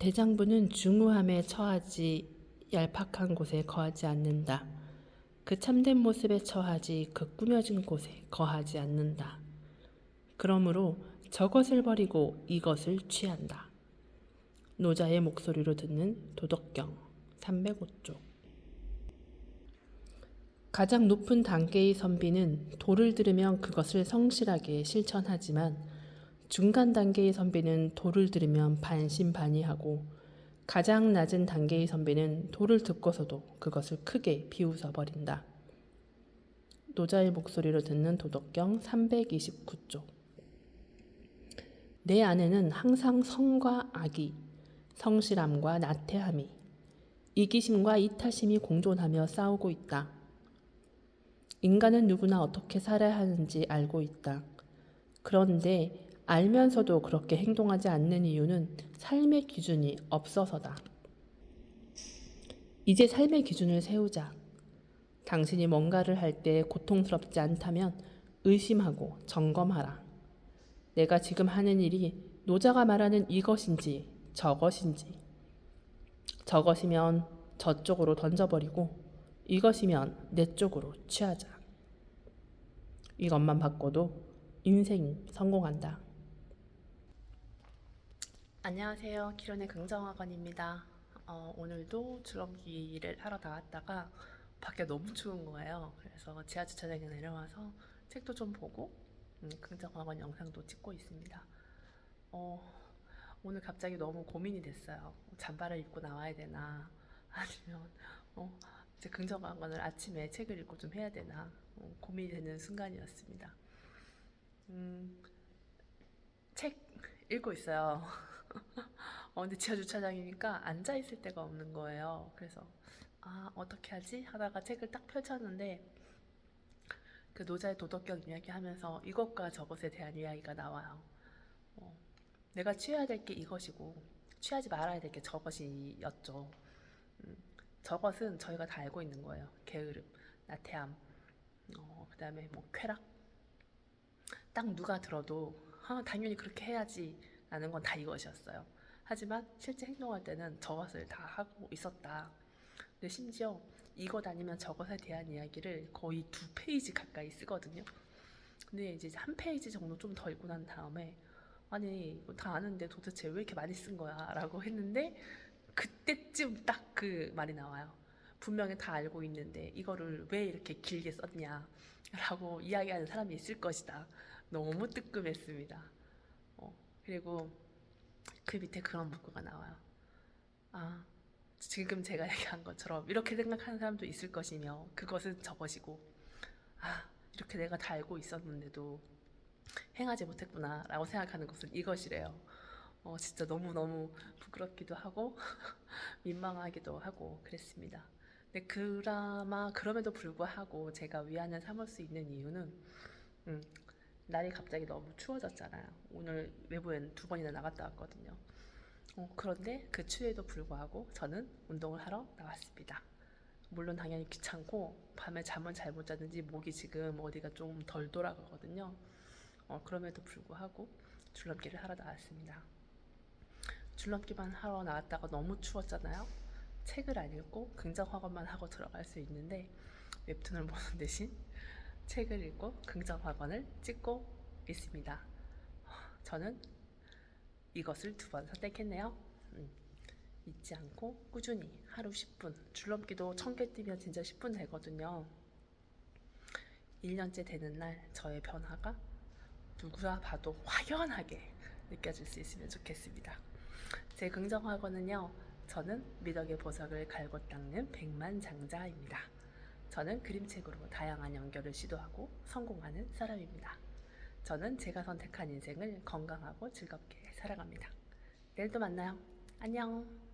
대장부는 중후함에 처하지 얄팍한 곳에 거하지 않는다. 그 참된 모습에 처하지 그 꾸며진 곳에 거하지 않는다. 그러므로 저것을 버리고 이것을 취한다. 노자의 목소리로 듣는 도덕경 305쪽 가장 높은 단계의 선비는 도를 들으면 그것을 성실하게 실천하지만 중간 단계의 선비는 도를 들으면 반신반의하고 가장 낮은 단계의 선비는 도를 듣고서도 그것을 크게 비웃어 버린다. 노자의 목소리로 듣는 도덕경 329쪽 내 안에는 항상 성과 악이, 성실함과 나태함이, 이기심과 이타심이 공존하며 싸우고 있다. 인간은 누구나 어떻게 살아야 하는지 알고 있다. 그런데 알면서도 그렇게 행동하지 않는 이유는 삶의 기준이 없어서다. 이제 삶의 기준을 세우자. 당신이 뭔가를 할 때 고통스럽지 않다면 의심하고 점검하라. 내가 지금 하는 일이 노자가 말하는 이것인지 저것인지. 저것이면 저쪽으로 던져버리고 이것이면 내 쪽으로 취하자. 이것만 바꿔도 인생이 성공한다. 안녕하세요. 기론의 긍정학원입니다. 어, 오늘도 줄넘기를 하러 나왔다가 밖에 너무 추운 거예요. 그래서 지하 주차장에 내려와서 책도 좀 보고 음, 긍정학원 영상도 찍고 있습니다. 어, 오늘 갑자기 너무 고민이 됐어요. 잠바를 입고 나와야 되나 아니면 어, 이제 긍정학원을 아침에 책을 읽고 좀 해야 되나 어, 고민이 되는 순간이었습니다. 음, 책 읽고 있어요. 어, 근데 지하 주차장이니까 앉아 있을 데가 없는 거예요. 그래서 아 어떻게 하지 하다가 책을 딱 펼쳤는데 그 노자의 도덕경 이야기하면서 이것과 저것에 대한 이야기가 나와요. 어, 내가 취해야 될 게 이것이고 취하지 말아야 될 게 저것이었죠. 음, 저것은 저희가 다 알고 있는 거예요. 게으름, 나태함, 어, 그다음에 뭐 쾌락. 딱 누가 들어도 아, 당연히 그렇게 해야지 라는 건 다 이것이었어요. 하지만 실제 행동할 때는 저것을 다 하고 있었다. 근데 심지어 이것 아니면 저것에 대한 이야기를 거의 두 페이지 가까이 쓰거든요. 근데 이제 한 페이지 정도 좀 더 읽고 난 다음에 아니 이거 다 아는데 도대체 왜 이렇게 많이 쓴 거야? 라고 했는데 그때쯤 딱 그 말이 나와요. 분명히 다 알고 있는데 이거를 왜 이렇게 길게 썼냐? 라고 이야기하는 사람이 있을 것이다. 너무 뜨끔했습니다. 어, 그리고 그 밑에 그런 문구가 나와요. 아, 지금 제가 얘기한 것처럼 이렇게 생각하는 사람도 있을 것이며 그것은 저것이고 아, 이렇게 내가 다 알고 있었는데도 행하지 못했구나 라고 생각하는 것은 이것이래요. 어, 진짜 너무너무 부끄럽기도 하고 민망하기도 하고 그랬습니다. 근데 그나마 그럼에도 불구하고 제가 위안을 삼을 수 있는 이유는 음, 날이 갑자기 너무 추워졌잖아요. 오늘 외부엔 두 번이나 나갔다 왔거든요. 어, 그런데 그 추위에도 불구하고 저는 운동을 하러 나왔습니다. 물론 당연히 귀찮고 밤에 잠은 잘못 자는지 목이 지금 어디가 좀 덜 돌아가거든요. 어, 그럼에도 불구하고 줄넘기를 하러 나왔습니다. 줄넘기만 하러 나왔다가 너무 추웠잖아요. 책을 안 읽고 긍정학원만 하고 들어갈 수 있는데 웹툰을 보는 대신 책을 읽고 긍정 학원을 찍고 있습니다. 저는 이것을 두 번 선택했네요. 음, 잊지 않고 꾸준히 하루 10분 줄넘기도 1000개 뛰면 진짜 10분 되거든요. 1년째 되는 날 저의 변화가 누구나 봐도 확연하게 느껴질 수 있으면 좋겠습니다. 제 긍정학원은요. 저는 미덕의 보석을 갈고 닦는 백만장자입니다. 저는 그림책으로 다양한 연결을 시도하고 성공하는 사람입니다. 저는 제가 선택한 인생을 건강하고 즐겁게 살아갑니다. 내일도 만나요. 안녕.